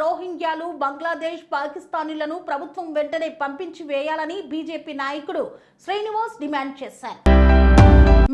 రోహింగ్యాలు బంగ్లాదేశ్ పాకిస్తానీలను ప్రభుత్వం వెంటనే పంపించి వేయాలని బీజేపీ నాయకుడు శ్రీనివాస్ డిమాండ్ చేశారు.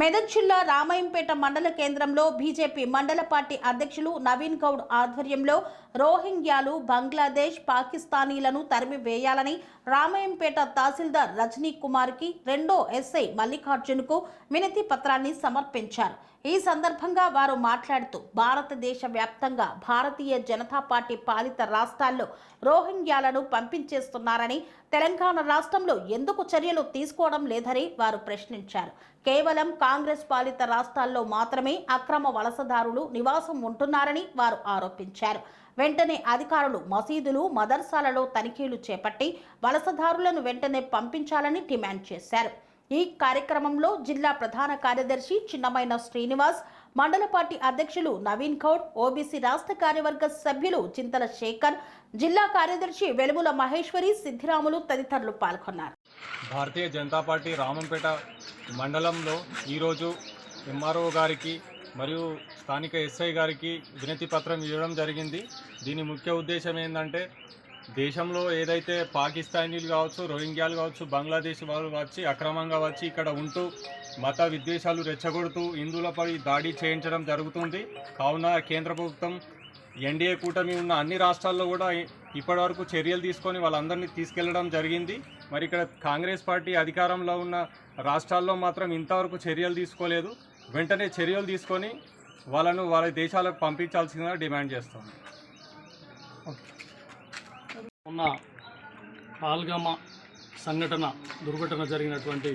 మెదక్ జిల్లా రామాయంపేట మండల కేంద్రంలో బీజేపీ మండల పార్టీ అధ్యక్షులు నవీన్ గౌడ్ ఆధ్వర్యంలో రోహింగ్యాలు బంగ్లాదేశ్ పాకిస్తానీలను తరిమి వేయాలని రామాయంపేట తహసీల్దార్ రజనీ కుమార్కి రెండో ఎస్ఐ మల్లికార్జున్కు వినతి పత్రాన్ని సమర్పించారు. ఈ సందర్భంగా వారు మాట్లాడుతూ భారతదేశ వ్యాప్తంగా భారతీయ జనతా పార్టీ పాలిత రాష్ట్రాల్లో రోహింగ్యాలను పంపించేస్తున్నారని తెలంగాణ రాష్ట్రంలో ఎందుకు చర్యలు తీసుకోవడం లేదని వారు ప్రశ్నించారు. కేవలం కాంగ్రెస్ పాలిత రాష్ట్రాల్లో మాత్రమే అక్రమ వలసదారులు నివాసం ఉంటున్నారని వారు ఆరోపించారు. వెంటనే అధికారులు మసీదులు మదర్సాలలో తనిఖీలు చేపట్టి వలసదారులను వెంటనే పంపించాలని డిమాండ్ చేశారు. ఈ కార్యక్రమంలో జిల్లా ప్రధాన కార్యదర్శి చిన్నమైన శ్రీనివాస్ మండల పార్టీ అధ్యక్షులు నవీన్ గౌడ్ ఓబీసీ రాష్ట్ర కార్యవర్గ సభ్యులు చింతల శేఖర్ జిల్లా కార్యదర్శి వెలుగుల మహేశ్వరి సిద్ధిరాములు తదితరులు పాల్గొన్నారు. భారతీయ జనతా పార్టీ రామంపేట మండలంలో ఈరోజు ఎంఆర్ఓ గారికి మరియు స్థానిక ఎస్ఐ గారికి వినతి పత్రం ఇవ్వడం జరిగింది. దీని ముఖ్య ఉద్దేశం ఏంటంటే దేశంలో ఏదైతే పాకిస్తానీలు కావచ్చు రోహింగ్యాలు కావచ్చు బంగ్లాదేశ్ వాళ్ళు వచ్చి అక్రమంగా వచ్చి ఇక్కడ ఉంటూ మత విద్వేషాలు రెచ్చగొడుతూ హిందువులపై దాడి చేయించడం జరుగుతుంది. కావున కేంద్ర ప్రభుత్వం ఎన్డీఏ కూటమి ఉన్న అన్ని రాష్ట్రాల్లో కూడా ఇప్పటివరకు చర్యలు తీసుకొని వాళ్ళందరినీ తీసుకెళ్ళడం జరిగింది. మరి ఇక్కడ కాంగ్రెస్ పార్టీ అధికారంలో ఉన్న రాష్ట్రాల్లో మాత్రం ఇంతవరకు చర్యలు తీసుకోలేదు. వెంటనే చర్యలు తీసుకొని వాళ్ళను వాళ్ళ దేశాలకు పంపించాల్సిందిగా డిమాండ్ చేస్తాం. ఉన్న పాల్గామ సంఘటన దుర్ఘటన జరిగినటువంటి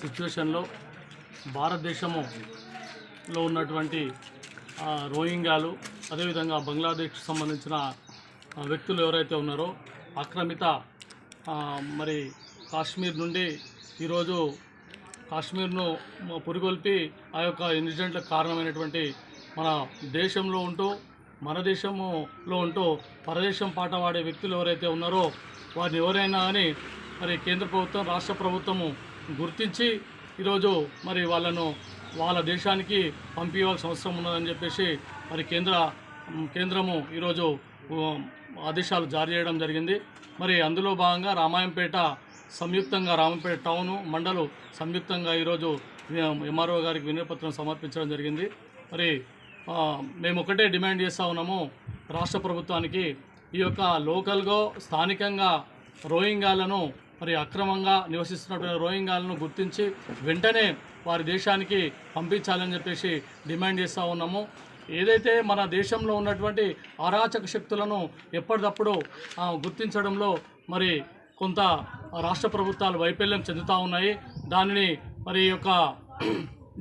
సిచ్యువేషన్లో భారతదేశములో ఉన్నటువంటి రోహింగ్యాలు అదేవిధంగా బంగ్లాదేశ్కి సంబంధించిన వ్యక్తులు ఎవరైతే ఉన్నారో ఆక్రమిత మరి కాశ్మీర్ నుండి ఈరోజు కాశ్మీర్ను పురిగొల్పి ఆ యొక్క ఇన్సిడెంట్లకు కారణమైనటువంటి మన దేశంలో ఉంటూ మన దేశంలో ఉంటూ పరదేశం పాట పాడే వ్యక్తులు ఎవరైతే ఉన్నారో వారిని ఎవరైనా అని మరి కేంద్ర ప్రభుత్వం రాష్ట్ర ప్రభుత్వము గుర్తించి ఈరోజు మరి వాళ్ళను వాళ్ళ దేశానికి పంపించవలసిన అవసరం ఉన్నదని చెప్పేసి మరి కేంద్ర కేంద్రము ఈరోజు ఆదేశాలు జారీ చేయడం జరిగింది. మరి అందులో భాగంగా రామాయంపేట సంయుక్తంగా రామంపేట టౌను మండలు సంయుక్తంగా ఈరోజు ఎంఆర్ఓ గారికి వినయపత్రం సమర్పించడం జరిగింది. మరి మేము ఒకటే డిమాండ్ చేస్తూ ఉన్నాము రాష్ట్ర ప్రభుత్వానికి ఈ యొక్క లోకల్గా స్థానికంగా రోహింగాలను మరి అక్రమంగా నివసిస్తున్నటువంటి రోహింగాలను గుర్తించి వెంటనే వారి దేశానికి పంపించాలని చెప్పేసి డిమాండ్ చేస్తూ ఉన్నాము. ఏదైతే మన దేశంలో ఉన్నటువంటి అరాచక శక్తులను ఎప్పటికప్పుడు గుర్తించడంలో మరి కొంత రాష్ట్ర ప్రభుత్వాలు వైఫల్యం చెందుతూ ఉన్నాయి. దానిని మరి యొక్క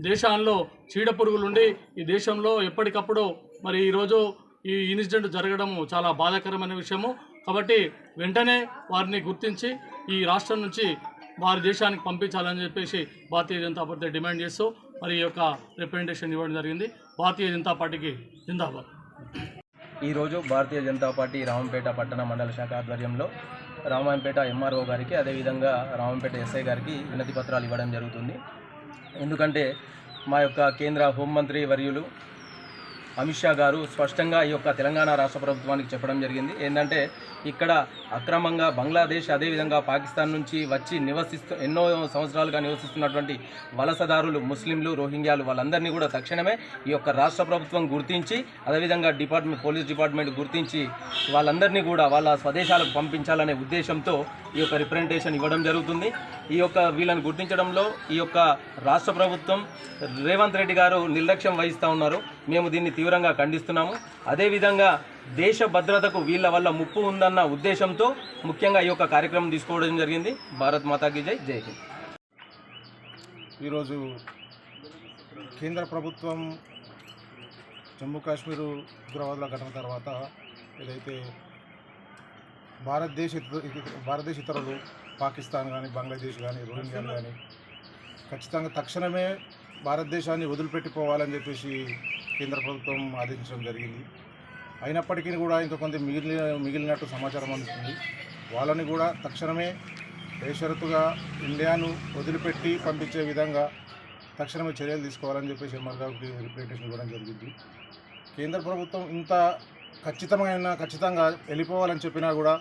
దేశాల్లో చీడ పురుగులుండి ఈ దేశంలో ఎప్పటికప్పుడు మరి ఈరోజు ఈ ఇన్సిడెంట్ జరగడము చాలా బాధాకరమైన విషయము. కాబట్టి వెంటనే వారిని గుర్తించి ఈ రాష్ట్రం నుంచి వారి దేశానికి పంపించాలని చెప్పేసి భారతీయ జనతా పార్టీ డిమాండ్ చేస్తూ మరి ఈ యొక్క రిప్రజెంటేషన్ ఇవ్వడం జరిగింది. భారతీయ జనతా పార్టీకి జిందాబాద్. ఈరోజు భారతీయ జనతా పార్టీ రామంపేట పట్టణ మండల శాఖ ఆధ్వర్యంలో రామాయంపేట ఎంఆర్ఓ గారికి అదేవిధంగా రామంపేట ఎస్ఐ గారికి వినతి పత్రాలు ఇవ్వడం జరుగుతుంది. ఎందుకంటే మా యొక్క కేంద్ర హోంమంత్రి వర్యులు అమిత్ షా గారు స్పష్టంగా ఈ యొక్క తెలంగాణ రాష్ట్ర ప్రభుత్వానికి చెప్పడం జరిగింది. ఏంటంటే ఇక్కడ అక్రమంగా బంగ్లాదేశ్ అదేవిధంగా పాకిస్తాన్ నుంచి వచ్చి నివసిస్తూ ఎన్నో సంవత్సరాలుగా నివసిస్తున్నటువంటి వలసదారులు ముస్లింలు రోహింగ్యాలు వాళ్ళందరినీ కూడా తక్షణమే ఈ యొక్క రాష్ట్ర ప్రభుత్వం గుర్తించి అదేవిధంగా డిపార్ట్మెంట్ పోలీస్ డిపార్ట్మెంట్ గుర్తించి వాళ్ళందరినీ కూడా వాళ్ళ స్వదేశాలకు పంపించాలనే ఉద్దేశంతో ఈ యొక్క రిప్రజెంటేషన్ ఇవ్వడం జరుగుతుంది. ఈ యొక్క వీళ్ళని గుర్తించడంలో ఈ యొక్క రాష్ట్ర ప్రభుత్వం రేవంత్ రెడ్డి గారు నిర్లక్ష్యం వహిస్తూ ఉన్నారు. మేము దీన్ని తీవ్రంగా ఖండిస్తున్నాము. అదేవిధంగా దేశ భద్రతకు వీళ్ళ వల్ల ముప్పు ఉందన్న ఉద్దేశంతో ముఖ్యంగా ఈ యొక్క కార్యక్రమం తీసుకోవడం జరిగింది. భారత్ మాతాకి జై. జై హింద్. ఈరోజు కేంద్ర ప్రభుత్వం జమ్మూ కాశ్మీరు ఉగ్రవాదుల ఘటన తర్వాత ఏదైతే భారతదేశ భారతదేశ ఇతరులు పాకిస్తాన్ కానీ బంగ్లాదేశ్ కానీ రోహింగ్యాలు కానీ ఖచ్చితంగా తక్షణమే భారతదేశాన్ని వదిలిపెట్టిపోవాలని చెప్పేసి కేంద్ర ప్రభుత్వం ఆదేశించడం జరిగింది. అయినప్పటికీ కూడా ఇంకా కొంత మిగిలిన మిగిలినట్టు సమాచారం అందుతుంది వాళ్ళని కూడా తక్షణమే బేషరతుగా ఇండియాను వదిలిపెట్టి పంపించే విధంగా తక్షణమే చర్యలు తీసుకోవాలని చెప్పేసి ఎంఆర్ గారికి రిప్రజెంటేషన్ ఇవ్వడం జరిగింది. కేంద్ర ప్రభుత్వం ఇంత ఖచ్చితమైన ఖచ్చితంగా వెళ్ళిపోవాలని చెప్పినా కూడా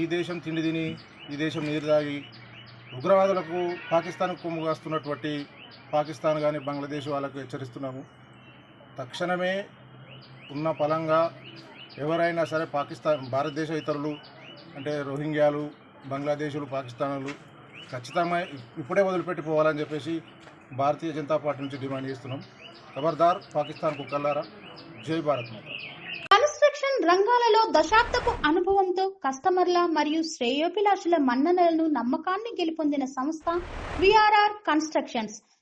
ఈ దేశం తిండి తిని ఈ దేశం నీరు తాగి ఉగ్రవాదులకు పాకిస్తాన్ కొమ్ము కాస్తున్నటువంటి పాకిస్తాన్ కానీ బంగ్లాదేశ్ వాళ్ళకు హెచ్చరిస్తున్నాము. తక్షణమే ఉన్న పలంగా ఎవరైనా సరే పాకిస్తాన్ భారతదేశ ఇతరులు అంటే రోహింగ్యాలు బంగ్లాదేశులు పాకిస్తాన్లు ఖచ్చితంగా ఇప్పుడే వదిలిపెట్టిపోవాలని చెప్పేసి భారతీయ జనతా పార్టీ నుంచి డిమాండ్ చేస్తున్నాం. ఖబర్దార్ పాకిస్తాన్ కుక్కల్లారా? జై భారత్ మాత. కన్స్ట్రక్షన్ రంగాలలో దశాబ్దపు అనుభవంతో కస్టమర్ల మరియు శ్రేయోభిలాషుల మన్ననలను నమ్మకాన్ని గెలుపొందిన సంస్థ VRR constructions.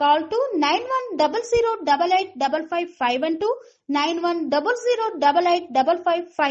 Call to 9100 8855 five.